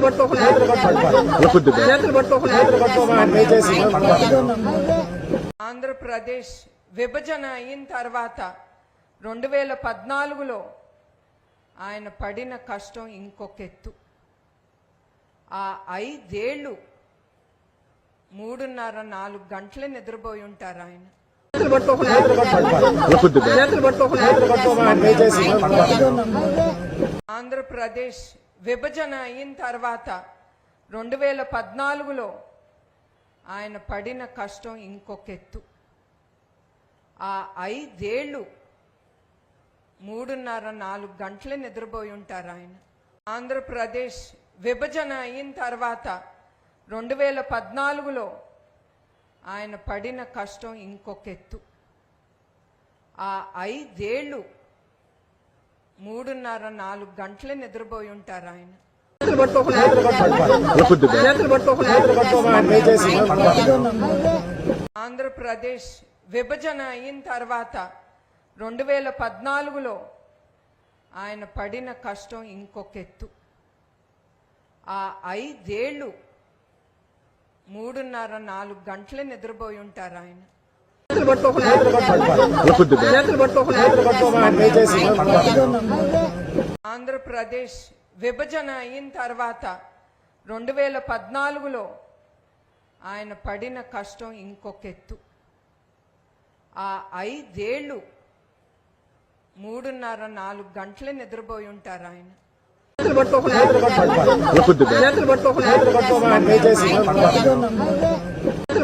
చేతులు పట్టుకోకుండా చేతులు పట్టుకోకుండా ఆంధ్రప్రదేశ్ విభజన అయిన తర్వాత రెండు వేల పద్నాలుగులో ఆయన పడిన కష్టం ఇంకొక ఎత్తు ఆ ఐదేళ్ళు మూడున్నర నాలుగు గంటలే నిద్రపోయి ఉంటారు ఆయన ఆంధ్రప్రదేశ్ విభజన అయిన తర్వాత రెండు వేల పద్నాలుగులో ఆయన పడిన కష్టం ఇంకొక ఎత్తు ఆ ఐదేళ్ళు మూడున్నర నాలుగు గంటలు నిద్రపోయి ఉంటారు ఆయన. ఆంధ్రప్రదేశ్ విభజన అయిన తర్వాత రెండు వేల పద్నాలుగులో ఆయన పడిన కష్టం ఇంకొక ఎత్తు ఆ ఐదేళ్ళు మూడున్నర నాలుగు గంటలే నిద్రపోయి ఉంటారు ఆయన. ఆంధ్రప్రదేశ్ విభజన అయిన తర్వాత రెండు వేల పద్నాలుగులో ఆయన పడిన కష్టం ఇంకొక ఎత్తు. ఆ ఐదేళ్ళు మూడున్నర నాలుగు గంటలే నిద్రపోయి ఉంటారు ఆయన. ఆంధ్రప్రదేశ్ విభజన అయిన తర్వాత రెండు వేల పద్నాలుగులో ఆయన పడిన కష్టం ఇంకొక ఎత్తు. ఆ ఐదేళ్ళు మూడున్నర నాలుగు గంటలే నిద్రపోయి ఉంటారు ఆయన.